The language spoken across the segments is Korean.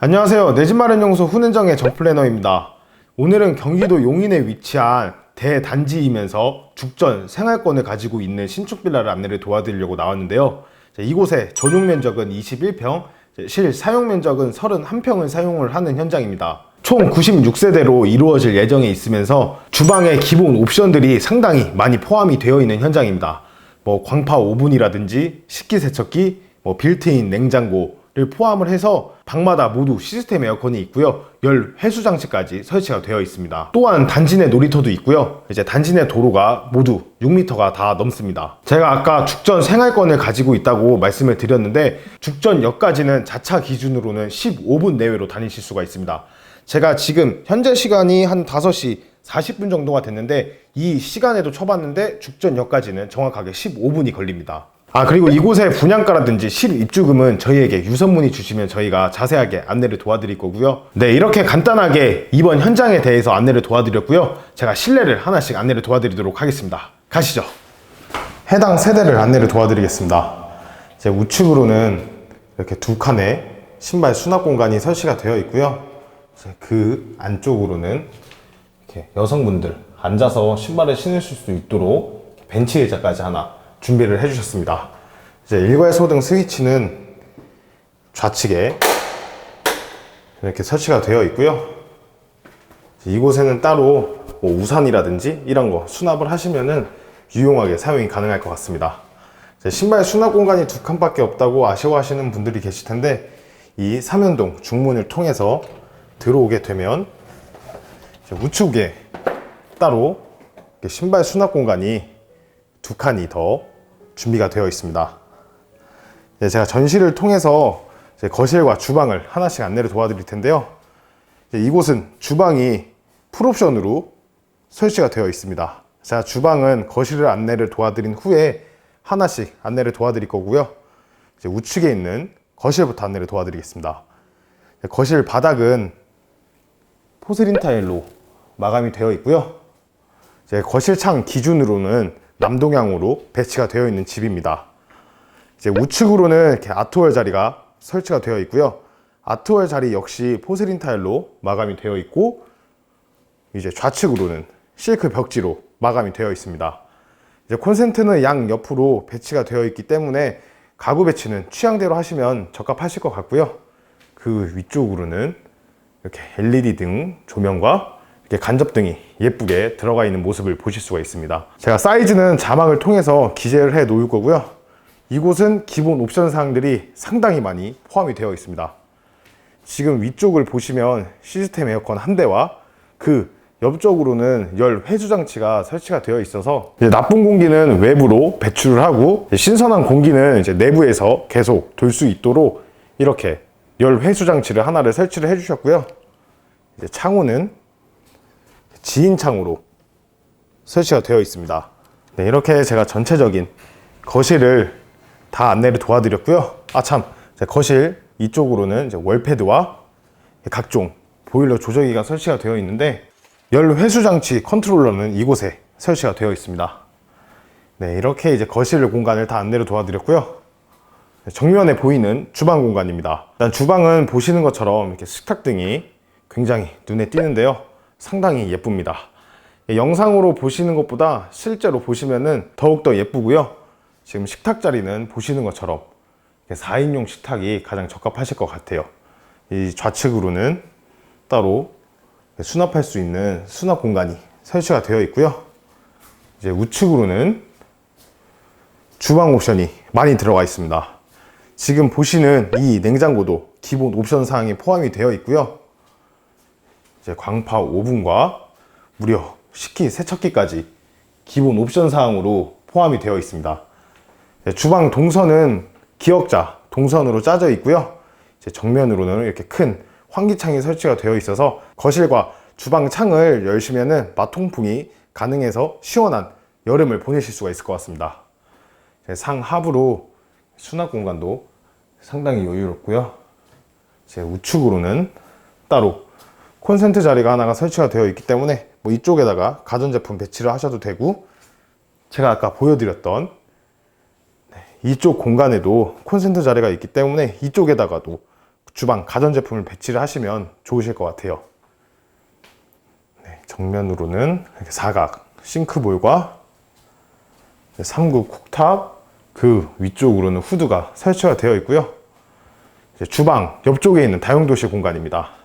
안녕하세요. 내 집 마련 연구소 훈은정의 정플래너입니다. 오늘은 경기도 용인에 위치한 대단지이면서 죽전 생활권을 가지고 있는 신축 빌라를 안내를 도와드리려고 나왔는데요. 자, 이곳의 전용 면적은 21평, 실 사용 면적은 31평을 사용을 하는 현장입니다. 총 96세대로 이루어질 예정에 있으면서 주방의 기본 옵션들이 상당히 많이 포함이 되어 있는 현장입니다. 뭐 광파 오븐이라든지 식기세척기, 뭐 빌트인 냉장고를 포함을 해서 방마다 모두 시스템 에어컨이 있고요. 열 회수 장치까지 설치가 되어 있습니다. 또한 단지 내 놀이터도 있고요. 이제 단지 내 도로가 모두 6m가 다 넘습니다. 제가 아까 죽전 생활권을 가지고 있다고 말씀을 드렸는데 죽전역까지는 자차 기준으로는 15분 내외로 다니실 수가 있습니다. 제가 지금 현재 시간이 한 5시 40분 정도가 됐는데 이 시간에도 쳐봤는데 죽전역까지는 정확하게 15분이 걸립니다. 아 그리고 이곳의 분양가라든지 실입주금은 저희에게 유선문의 주시면 저희가 자세하게 안내를 도와드릴 거고요. 네 이렇게 간단하게 이번 현장에 대해서 안내를 도와드렸고요. 제가 실내를 하나씩 안내를 도와드리도록 하겠습니다. 가시죠. 해당 세대를 안내를 도와드리겠습니다. 제 우측으로는 이렇게 두 칸의 신발 수납 공간이 설치가 되어 있고요. 이제 그 안쪽으로는 이렇게 여성분들 앉아서 신발을 신으실 수 있도록 벤치 의자까지 하나 준비를 해주셨습니다. 이제 일괄 소등 스위치는 좌측에 이렇게 설치가 되어 있고요. 이곳에는 따로 뭐 우산이라든지 이런 거 수납을 하시면은 유용하게 사용이 가능할 것 같습니다. 신발 수납 공간이 두 칸밖에 없다고 아쉬워하시는 분들이 계실 텐데 이 삼연동 중문을 통해서 들어오게 되면 우측에 따로 신발 수납 공간이 두 칸이 더 준비가 되어 있습니다. 이제 제가 전시를 통해서 거실과 주방을 하나씩 안내를 도와드릴 텐데요. 이곳은 주방이 풀옵션으로 설치가 되어 있습니다. 제가 주방은 거실을 안내를 도와드린 후에 하나씩 안내를 도와드릴 거고요. 우측에 있는 거실부터 안내를 도와드리겠습니다. 거실 바닥은 포세린 타일로 마감이 되어 있고요. 거실 창 기준으로는 남동향으로 배치가 되어 있는 집입니다. 이제 우측으로는 이렇게 아트월 자리가 설치가 되어 있고요. 아트월 자리 역시 포세린 타일로 마감이 되어 있고 이제 좌측으로는 실크 벽지로 마감이 되어 있습니다. 이제 콘센트는 양 옆으로 배치가 되어 있기 때문에 가구 배치는 취향대로 하시면 적합하실 것 같고요. 그 위쪽으로는 이렇게 LED 등 조명과 간접등이 예쁘게 들어가 있는 모습을 보실 수가 있습니다. 제가 사이즈는 자막을 통해서 기재를 해 놓을 거고요. 이곳은 기본 옵션 사항들이 상당히 많이 포함이 되어 있습니다. 지금 위쪽을 보시면 시스템 에어컨 한 대와 그 옆쪽으로는 열 회수 장치가 설치가 되어 있어서 나쁜 공기는 외부로 배출을 하고 신선한 공기는 이제 내부에서 계속 돌 수 있도록 이렇게 열 회수 장치를 하나를 설치를 해 주셨고요. 이제 창호는 지인 창으로 설치가 되어 있습니다. 네, 이렇게 제가 전체적인 거실을 다 안내를 도와드렸고요. 아 참, 제 거실 이쪽으로는 월패드와 각종 보일러 조절기가 설치가 되어 있는데 열 회수 장치 컨트롤러는 이곳에 설치가 되어 있습니다. 네, 이렇게 이제 거실 공간을 다 안내를 도와드렸고요. 네, 정면에 보이는 주방 공간입니다. 일단 주방은 보시는 것처럼 이렇게 식탁등이 굉장히 눈에 띄는데요. 상당히 예쁩니다. 예, 영상으로 보시는 것보다 실제로 보시면은 더욱더 예쁘고요. 지금 식탁 자리는 보시는 것처럼 4인용 식탁이 가장 적합하실 것 같아요. 이 좌측으로는 따로 수납할 수 있는 수납 공간이 설치가 되어 있고요. 이제 우측으로는 주방 옵션이 많이 들어가 있습니다. 지금 보시는 이 냉장고도 기본 옵션 사항이 포함이 되어 있고요. 이제 광파 오븐과 무려 식기 세척기까지 기본 옵션 사항으로 포함이 되어 있습니다. 주방 동선은 기역자 동선으로 짜져 있고요. 정면으로는 이렇게 큰 환기창이 설치가 되어 있어서 거실과 주방 창을 열시면은 마통풍이 가능해서 시원한 여름을 보내실 수가 있을 것 같습니다. 상하부로 수납 공간도 상당히 여유롭고요. 제 우측으로는 따로 콘센트 자리가 하나가 설치가 되어 있기 때문에 뭐 이쪽에다가 가전제품 배치를 하셔도 되고 제가 아까 보여드렸던 네, 이쪽 공간에도 콘센트 자리가 있기 때문에 이쪽에다가도 주방 가전제품을 배치를 하시면 좋으실 것 같아요. 네, 정면으로는 이렇게 사각 싱크볼과 3구 쿡탑 그 위쪽으로는 후드가 설치가 되어 있고요. 주방 옆쪽에 있는 다용도실 공간입니다.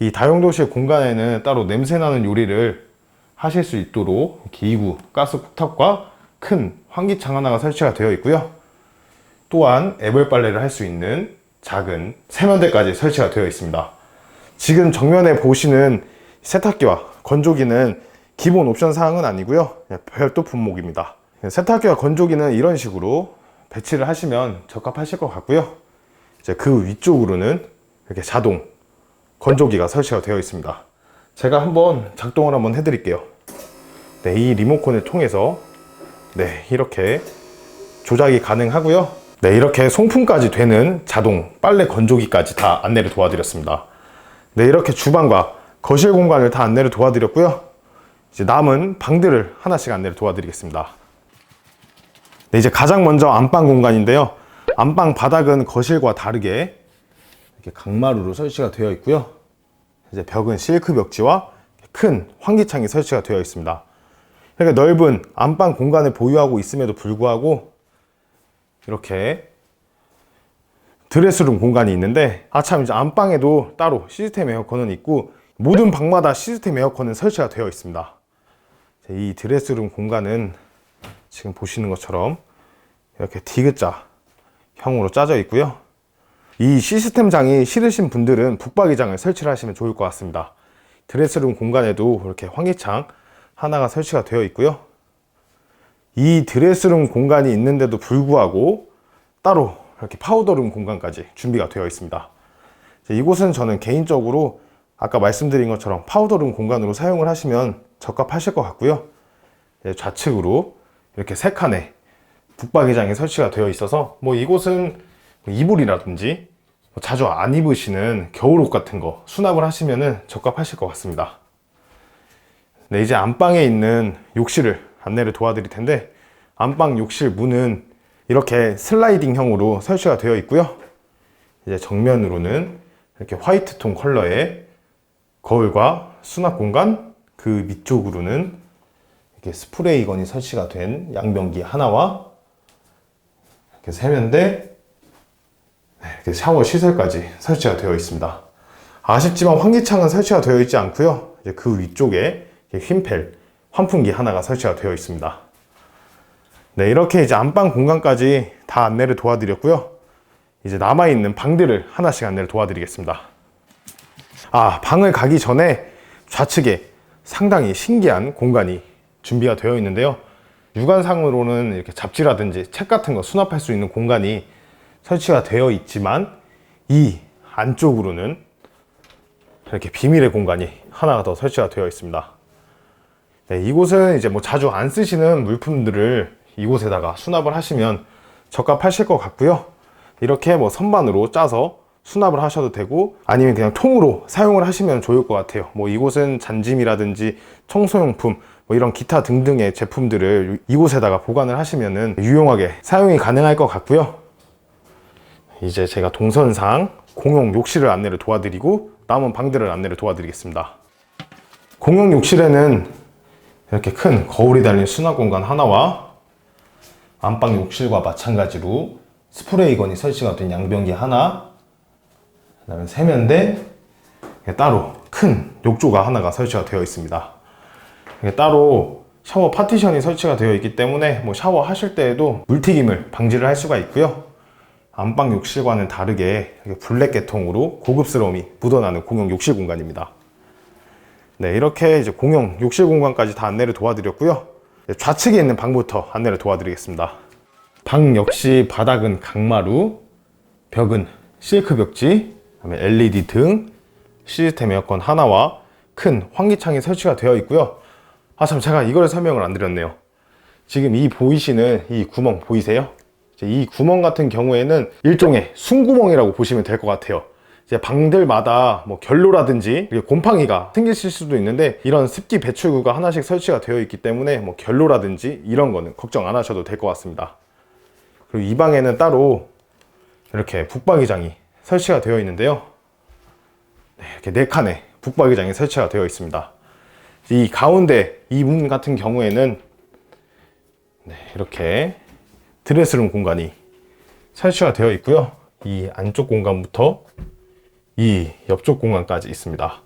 이 다용도실 공간에는 따로 냄새나는 요리를 하실 수 있도록 2구 가스 쿡탑과 큰 환기창 하나가 설치가 되어 있고요. 또한 애벌 빨래를 할 수 있는 작은 세면대까지 설치가 되어 있습니다. 지금 정면에 보시는 세탁기와 건조기는 기본 옵션 사항은 아니고요. 그냥 별도 품목입니다. 세탁기와 건조기는 이런 식으로 배치를 하시면 적합하실 것 같고요. 이제 그 위쪽으로는 이렇게 자동 건조기가 설치가 되어 있습니다. 제가 한번 작동을 한번 해 드릴게요. 네, 이 리모컨을 통해서 네, 이렇게 조작이 가능하고요. 네, 이렇게 송풍까지 되는 자동 빨래 건조기까지 다 안내를 도와드렸습니다. 네, 이렇게 주방과 거실 공간을 다 안내를 도와드렸고요. 이제 남은 방들을 하나씩 안내를 도와드리겠습니다. 네, 이제 가장 먼저 안방 공간인데요. 안방 바닥은 거실과 다르게 이렇게 강마루로 설치가 되어 있고요. 이제 벽은 실크 벽지와 큰 환기창이 설치가 되어 있습니다. 그러니까 넓은 안방 공간을 보유하고 있음에도 불구하고 이렇게 드레스룸 공간이 있는데 아참 이제 안방에도 따로 시스템 에어컨은 있고 모든 방마다 시스템 에어컨은 설치가 되어 있습니다. 이 드레스룸 공간은 지금 보시는 것처럼 이렇게 디귿자 형으로 짜져 있고요. 이 시스템장이 싫으신 분들은 북박이장을 설치를 하시면 좋을 것 같습니다. 드레스룸 공간에도 이렇게 환기창 하나가 설치가 되어 있고요. 이 드레스룸 공간이 있는데도 불구하고 따로 이렇게 파우더룸 공간까지 준비가 되어 있습니다. 이곳은 저는 개인적으로 아까 말씀드린 것처럼 파우더룸 공간으로 사용을 하시면 적합하실 것 같고요. 예, 좌측으로 이렇게 세 칸의 북박이장이 설치가 되어 있어서 뭐 이곳은 이불이라든지 뭐 자주 안 입으시는 겨울옷 같은 거 수납을 하시면 적합하실 것 같습니다. 네, 이제 안방에 있는 욕실을 안내를 도와드릴 텐데 안방 욕실 문은 이렇게 슬라이딩형으로 설치가 되어 있고요. 이제 정면으로는 이렇게 화이트 톤 컬러의 거울과 수납 공간 그 밑쪽으로는 이렇게 스프레이건이 설치가 된 양변기 하나와 이렇게 세면대 샤워 시설까지 설치가 되어 있습니다. 아쉽지만 환기창은 설치가 되어 있지 않고요. 이제 그 위쪽에 휜펠 환풍기 하나가 설치가 되어 있습니다. 네, 이렇게 이제 안방 공간까지 다 안내를 도와드렸고요. 이제 남아있는 방들을 하나씩 안내를 도와드리겠습니다. 아, 방을 가기 전에 좌측에 상당히 신기한 공간이 준비가 되어 있는데요. 육안상으로는 이렇게 잡지라든지 책 같은 거 수납할 수 있는 공간이 설치가 되어 있지만 이 안쪽으로는 이렇게 비밀의 공간이 하나가 더 설치가 되어 있습니다. 네, 이곳은 이제 뭐 자주 안 쓰시는 물품들을 이곳에다가 수납을 하시면 적합하실 것 같고요. 이렇게 뭐 선반으로 짜서 수납을 하셔도 되고 아니면 그냥 통으로 사용을 하시면 좋을 것 같아요. 뭐 이곳은 잔짐이라든지 청소용품 뭐 이런 기타 등등의 제품들을 이곳에다가 보관을 하시면은 유용하게 사용이 가능할 것 같고요. 이제 제가 동선상 공용 욕실을 안내를 도와드리고 남은 방들을 안내를 도와드리겠습니다. 공용 욕실에는 이렇게 큰 거울이 달린 수납 공간 하나와 안방 욕실과 마찬가지로 스프레이건이 설치가 된 양변기 하나, 그다음에 세면대 따로 큰 욕조가 하나가 설치가 되어 있습니다. 따로 샤워 파티션이 설치가 되어 있기 때문에 뭐 샤워하실 때에도 물튀김을 방지를 할 수가 있고요. 안방 욕실과는 다르게 블랙 계통으로 고급스러움이 묻어나는 공용 욕실 공간입니다. 네, 이렇게 이제 공용 욕실 공간까지 다 안내를 도와드렸고요. 좌측에 있는 방부터 안내를 도와드리겠습니다. 방 역시 바닥은 강마루, 벽은 실크 벽지, 그다음에 LED 등, 시스템 에어컨 하나와 큰 환기창이 설치가 되어 있고요. 아, 참, 제가 이거를 설명을 안 드렸네요. 지금 이 보이시는 이 구멍 보이세요? 이 구멍 같은 경우에는 일종의 숨구멍이라고 보시면 될 것 같아요. 방들마다 뭐 결로라든지 곰팡이가 생기실 수도 있는데 이런 습기 배출구가 하나씩 설치가 되어 있기 때문에 뭐 결로라든지 이런 거는 걱정 안 하셔도 될 것 같습니다. 그리고 이 방에는 따로 이렇게 북박이장이 설치가 되어 있는데요. 네, 이렇게 네 칸의 북박이장이 설치가 되어 있습니다. 이 가운데 이 문 같은 경우에는 네, 이렇게 드레스룸 공간이 설치가 되어 있고요. 이 안쪽 공간부터 이 옆쪽 공간까지 있습니다.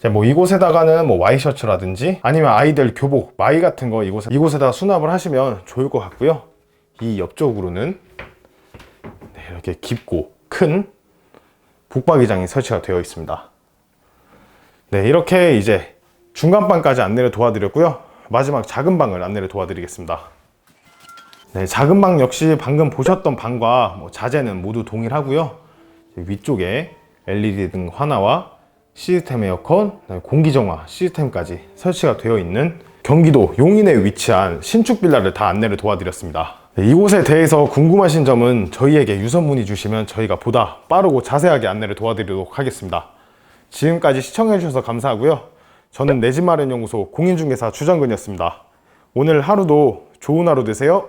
자, 뭐 이곳에다가는 뭐 와이셔츠라든지 아니면 아이들 교복, 마이 같은 거 이곳에 이곳에다 수납을 하시면 좋을 것 같고요. 이 옆쪽으로는 네, 이렇게 깊고 큰 북박이장이 설치가 되어 있습니다. 네, 이렇게 이제 중간방까지 안내를 도와드렸고요. 마지막 작은 방을 안내를 도와드리겠습니다. 네, 작은 방 역시 방금 보셨던 방과 뭐 자재는 모두 동일하고요. 위쪽에 LED 등 하나와 시스템 에어컨, 공기정화 시스템까지 설치가 되어 있는 경기도 용인에 위치한 신축 빌라를 다 안내를 도와드렸습니다. 네, 이곳에 대해서 궁금하신 점은 저희에게 유선 문의 주시면 저희가 보다 빠르고 자세하게 안내를 도와드리도록 하겠습니다. 지금까지 시청해주셔서 감사하고요. 저는 내 집 마련 연구소 공인중개사 주정근이었습니다. 오늘 하루도 좋은 하루 되세요.